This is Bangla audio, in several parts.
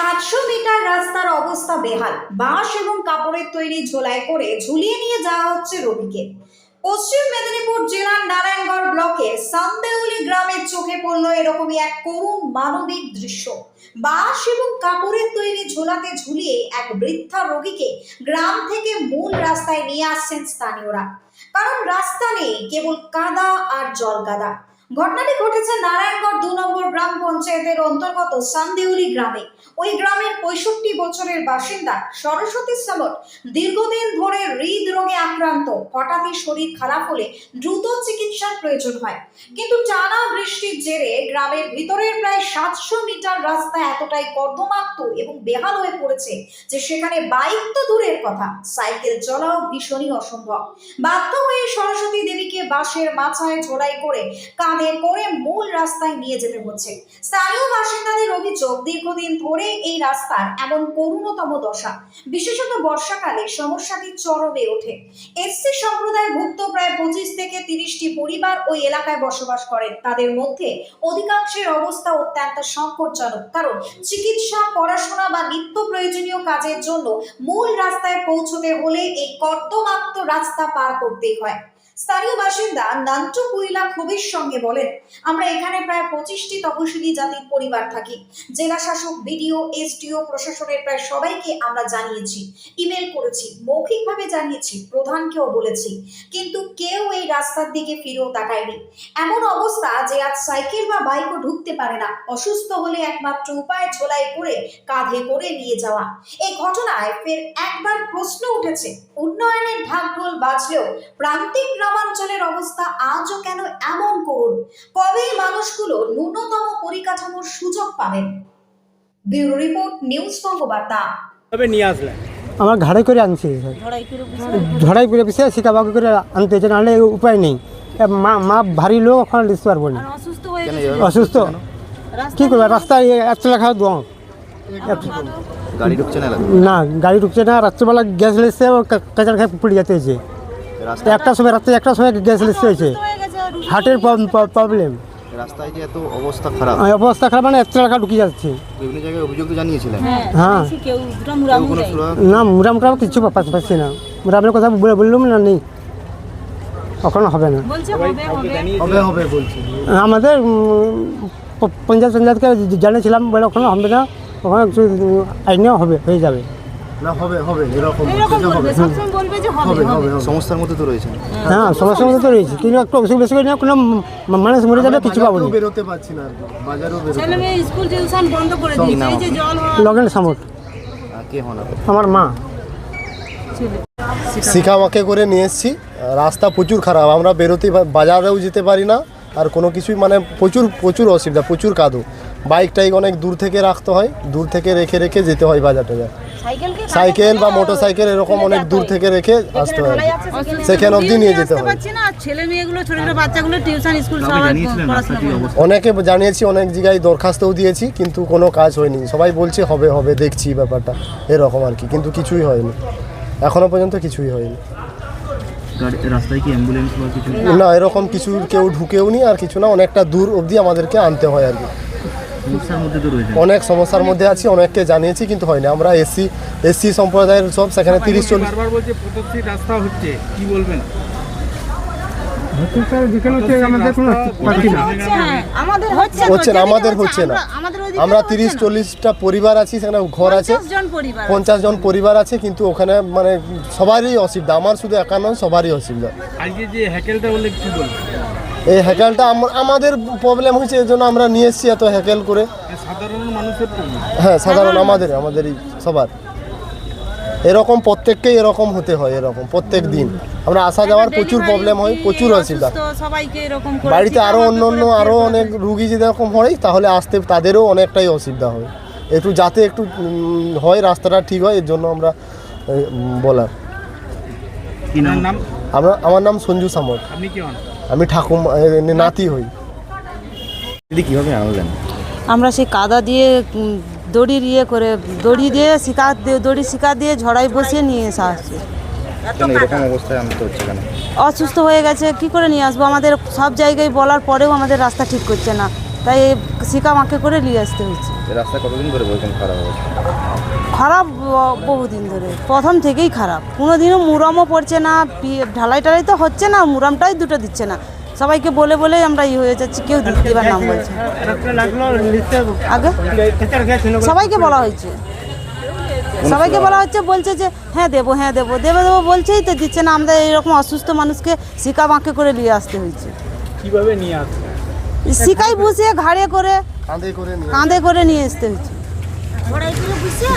সাতশো মিটার রাস্তার অবস্থা বেহাল। বাঁশ এবং কাপড়ের তৈরি ঝোলায় করে ঝুলিয়ে নিয়ে যাওয়া হচ্ছে রোগীকে পশ্চিম মেদিনীপুর জেলার নারায়ণগড় ব্লকের সান্দেউলি গ্রামের চোখে পড়ল এরকমই এক করুণ মানবিক দৃশ্য। বাঁশ এবং কাপড়ের তৈরি ঝোলাতে ঝুলিয়ে এক বৃদ্ধা রোগীকে গ্রাম থেকে মূল রাস্তায় নিয়ে আসছেন স্থানীয়রা। কারণ রাস্তা নেই, কেবল কাদা আর জল কাদা ঘটনাটি ঘটেছে নারায়ণগড় দু নম্বর গ্রাম পঞ্চায়েতের অন্তর্গত সান্দেউলি গ্রামে। ওই গ্রামের পঁয়ষট্টি বছরের বাসিন্দা সরস্বতী সামট দীর্ঘদিন ধরে হৃদরোগে আক্রান্ত। হঠাৎই শরীর খারাপ হলে দ্রুত চিকিৎসার প্রয়োজন হয়। কিন্তু টানা বৃষ্টির জেরে গ্রামের ভিতরের প্রায় সাতশো মিটার রাস্তা এতটাই কর্দমাক্ত এবং বেহাল হয়ে পড়েছে যে সেখানে বাইক তো দূরের কথা, সাইকেল চলাও ভীষণই অসম্ভব। বাধ্য হয়ে সরস্বতী দেবীকে বাঁশের মাথায় ঝোলাই করে কাঁধে করে মূল রাস্তায় নিয়ে যেতে হচ্ছে। স্থানীয় বাসিন্দাদের অভিযোগ, দীর্ঘদিন ধরে এই রাস্তার এমন করুণতম দশা, বিশেষত বর্ষাকালে সমস্যাটি চরমে ওঠে। এসসি সম্প্রদায়ভুক্ত প্রায় পঁচিশ থেকে তিরিশটি পরিবার ওই এলাকায় বসবাস করেন। তাদের মধ্যে অধিকাংশের অবস্থা অত্যন্ত সংকটজনক, কারণ চিকিৎসা, পড়াশোনা বা নিত্য প্রয়োজনীয় কাজের জন্য মূল রাস্তায় পৌঁছতে হলে এই কর্দমাক্ত রাস্তা পার করতেই হয়। স্থানীয় বাসিন্দা নান্টু কুইলা খুবির সঙ্গে বলেন, আমরা এখানে প্রায় পঁচিশটি তপশিলি জাতির পরিবার থাকি। জেলা শাসক, বিডিও, এসডিও, প্রশাসনের প্রায় সবাইকে আমরা জানিয়েছি, ইমেল করেছি, মৌখিকভাবে জানিয়েছি, প্রধানকেও বলেছি। কিন্তু কেউ এই রাস্তার দিকে ফিরেও তাকায়নি। এমন অবস্থা যে আজ সাইকেল বা বাইকও ঢুকতে পারে না। অসুস্থ হলে একমাত্র উপায় ঝোলাই করে, কাঁধে করে নিয়ে যাওয়া। এই ঘটনায় ফের একবার প্রশ্ন উঠেছে। উন্নয়নের ঢাকঢোল বাজলেও প্রান্তিক গ্রামাঞ্চলের অবস্থা আজও কেন এমন করুন? কবে মানুষগুলো ন্যূনতম পরিকাঠামোর সুযোগ পাবেন? Bureau report news Bangabarta. তবে নিয়ে আসলেন? আমার ঘাড়ে করে আনছি ঝড়াই করে পিছিয়ে শিকাবাকে করে আনতে হচ্ছে নাহলে উপায় নেই। মা মা ভারী লোক ওখানে লিখতে পারব না। অসুস্থ? কী করব? রাস্তায় একশো টাকা দোয়া গাড়ি ঢুকছে না না গাড়ি ঢুকছে না রাত্রিবেলা গ্যাস লিখছে কাঁচার খায় পড়ে যেতে হয়েছে। রাস্তা একটা সময় রাত্রে একটা সময় গ্যাস লিখতে হয়েছে। হয়ে হার্টের প্রবলেম রাস্তায় যে এত অবস্থা খারাপ। অবস্থা খারাপ মানে টাকা ঢুকে যাচ্ছে। বিভিন্ন জায়গায় অভিযোগ তো জানিয়েছিলেন। হ্যাঁ মুরামু। সুরাহা না কিছু পাচ্ছি না। মুরামের কথা বলে বললাম না নেই। কখনো হবে না। হবে হবে। হবে হবে বলছি। আমাদের পঞ্চায়েত পঞ্চায়েতকে জানিয়েছিলাম বলে ওখানে হবে না। ওখানে কিছু আইনেও হবে হয়ে যাবে। না হবে হবে এরকম মধ্যে তো রয়েছে হ্যাঁ সমস্যার মধ্যে তো রয়েছে। কিন্তু একটু অসুখ বেশি করে না কোনো মানুষ মরে যাবে কিছু পাবো না। বেরোতে পারছি না আর কি। বেরোতে স্কুল টিউশন বন্ধ করে দিয়েছে এই যে জল লগেন সামট কে হন আমার মা। শিখামাকে করে নিয়ে এসেছি। রাস্তা প্রচুর খারাপ আমরা বেরোতে বাজারেও যেতে পারি না। আর কোনো কিছুই মানে প্রচুর প্রচুর অসুবিধা প্রচুর কাদু। বাইক টাইক অনেক দূর থেকে রাখতে হয় দূর থেকে রেখে রেখে যেতে হয় বাজার টাজার সাইকেল বা মোটর সাইকেল এরকম অনেক দূর থেকে রেখে আসতে হয়। সেখানে অবধি নিয়ে যেতে হয়। পারছি না আর ছেলে মেয়েগুলো ছোট ছোট বাচ্চাগুলো টিউশন স্কুল সবাই পড়াশোনা করে অনেকে জানিয়েছি অনেক জায়গায় দরখাস্তও দিয়েছি কিন্তু কোনো কাজ হয়নি। সবাই বলছে হবে হবে দেখছি ব্যাপারটা। এরকম আর কি কিন্তু কিছুই হয়নি। এখনও পর্যন্ত কিছুই হয়নি। রাস্তায় কি অ্যাম্বুলেন্স বা কিছু? না এরকম কিছু কেউ ঢুকেও নি আর কিছু না অনেকটা দূর অবধি আমাদেরকে আনতে হয় আর কি। অনেক সমস্যার মধ্যে আছি অনেককে জানিয়েছি কিন্তু হয়নি। আমরা এসি এসি সম্প্রদায়ের সব সেখানে তিরিশ চল্লিশ রাস্তা হচ্ছে কি বলবেন? হচ্ছে আমাদের না। হচ্ছে, হ্যাঁ, আমাদের হচ্ছে না, যেদিকে আমাদের হচ্ছে না। আমরা- তিরিশ চল্লিশটা পরিবার আছি সেখানে ঘর আছে। 50 পরিবার পঞ্চাশ জন পরিবার আছে কিন্তু ওখানে মানে সবারই অসুবিধা। আমার শুধু একা নয় সবারই অসুবিধা। আজকে যে হ্যাকেলটা বললে কি বলবেন? এই হ্যাকেলটা আম- আমাদের প্রবলেম হয়েছে এই জন্য আমরা নিয়ে এসেছি এত হ্যাকেল করে। সাধারণ মানুষের হ্যাঁ সাধারণ আমাদের আমাদেরই সবার। এরকম প্রত্যেককেই এরকম হতে হয় এরকম প্রত্যেক দিন। আমরা আসা যাওয়ার প্রচুর প্রবলেম হয় প্রচুর অসুবিধা। বাড়িতে আরও অন্য অন্য আরও অনেক রুগী যদি এরকম হয় তাহলে আসতে তাদেরও অনেকটাই অসুবিধা হয়। একটু যাতে একটু হয় রাস্তাটা ঠিক হয় এর জন্য আমরা বলার। আমরা আমার নাম সঞ্জু সামত। আপনি কি আমি ঠাকুর নাতি হই। দিদি কীভাবে আনলেন? আমরা সেই কাদা দিয়ে দড়ির ইয়ে করে দড়ি দিয়ে শিকার দিয়ে দড়ি শিকার দিয়ে ঝড়াই বসিয়ে নিয়ে এসে আসছে। এরকম অবস্থায় আনতে হচ্ছে কেন? অসুস্থ হয়ে গেছে কি করে নিয়ে আসব? আমাদের সব জায়গায় বলার পরেও আমাদের রাস্তা ঠিক করছে না। তাই শিকা মাকে করে নিয়ে আসতে হচ্ছে রাস্তা কতদিন ধরে বলছেন খারাপ অবস্থা? খারাপ বহুদিন ধরে। প্রথম থেকেই খারাপ। কোনো দিনও মুরামও পড়ছে না ঢালাই টালাই তো হচ্ছে না মুরামটাই দুটো দিচ্ছে না। সবাইকে বলে বলে আমরা ই হয়ে যাচ্ছি কেউ দিবার নাম বলছে আগে? সবাইকে বলা হয়েছে। সবাইকে বলা হচ্ছে বলছে যে হ্যাঁ দেবো হ্যাঁ দেবো। দেবো দেবো বলছেই তো দিচ্ছে না। আমাদের এরকম অসুস্থ মানুষকে শিকা বাঁকে করে নিয়ে আসতে হয়েছে। কীভাবে নিয়ে আসছে শিকাই বসিয়ে ঘাড়ে করে কাঁধে করে নিয়ে কাঁধে করে আসতে হয়েছে।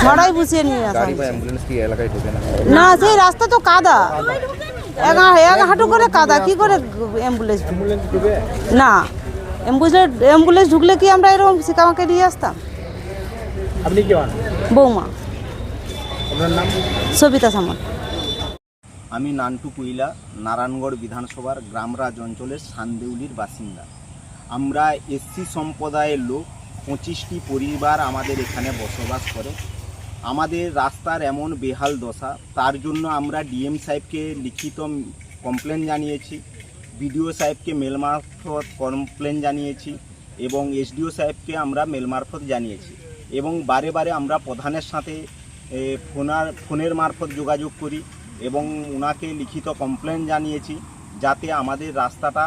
ঝড়াই বসিয়ে নিয়ে আসা না? না সেই রাস্তা তো কাদা। এক হা- এক হাঁটু করে কাদা কি করে অ্যাম্বুলেন্স না অ্যাম্বুলেন্স অ্যাম্বুলেন্স ঢুকলে কি আমরা এরকম শিকামাকে নিয়ে আসতাম? আপনি কি বৌমা। সবিতা সামন্ত। আমি নান্টু কুইলা নারায়ণগড় বিধানসভার গ্রামরাজ অঞ্চলের সান্দেউলির বাসিন্দা। আমরা এসসি সম্প্রদায়ের লোক, পঁচিশটি পরিবার আমাদের এখানে বসবাস করে। আমাদের রাস্তার এমন বেহাল দশা, তার জন্য আমরা ডিএম সাহেবকে লিখিত কমপ্লেন জানিয়েছি, বিডিও সাহেবকে মেল মারফত কমপ্লেন জানিয়েছি এবং এসডিও সাহেবকে আমরা মেল মারফত জানিয়েছি এবং বারে বারে আমরা প্রধানের সাথে ফোনার, ফোনের মারফত যোগাযোগ করি এবং ওনাকে লিখিত কমপ্লেন জানিয়েছি যাতে আমাদের রাস্তাটা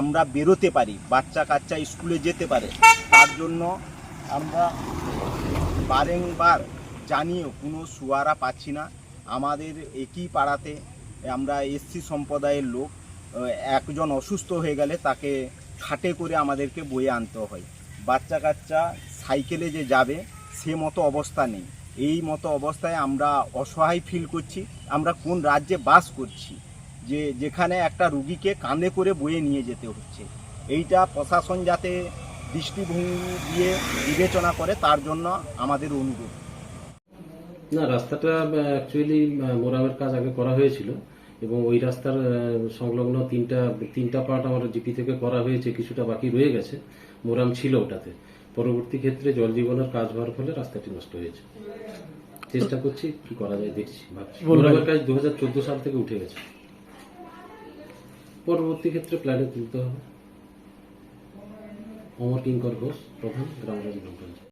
আমরা বেরোতে পারি, বাচ্চা কাচ্চা স্কুলে যেতে পারে। তার জন্য আমরা বারেংবার জানিয়েও কোনো সুয়ারা পাচ্ছি না। আমাদের একই পাড়াতে আমরা এসসি সম্প্রদায়ের লোক একজন অসুস্থ হয়ে গেলে তাকে খাটে করে আমাদেরকে বয়ে আনতে হয়। বাচ্চা কাচ্চা সাইকেলে যে যাবে, সে মতো অবস্থা নেই। এই মতো অবস্থায় আমরা অসহায় ফিল করছি। আমরা কোন রাজ্যে বাস করছি? যে যেখানে একটা রুগীকে কাঁধে করে বয়ে নিয়ে যেতে হচ্ছে। এইটা প্রশাসন যাতে দৃষ্টিভঙ্গি দিয়ে বিবেচনা করে তার জন্য আমাদের অনুরোধ। না রাস্তাটা অ্যাকচুয়ালি মোরামের কাজ আগে করা হয়েছিল এবং ওই রাস্তার সংলগ্ন তিনটা তিনটা পার্ট আমার জিপি থেকে করা হয়েছে কিছুটা বাকি রয়ে গেছে। মোরাম ছিল ওটাতে। পরবর্তী ক্ষেত্রে জল জীবনের কাজ হওয়ার ফলে রাস্তাটি নষ্ট হয়েছে। চেষ্টা করছি কি করা যায় দেখছি ভাবছি। মোরামের কাজ দু হাজার চোদ্দ সাল থেকে উঠে গেছে। পরবর্তী ক্ষেত্রে প্ল্যানে তুলতে হবে। অমর কিঙ্কর ঘোষ প্রধান গ্রাম রাজনীতি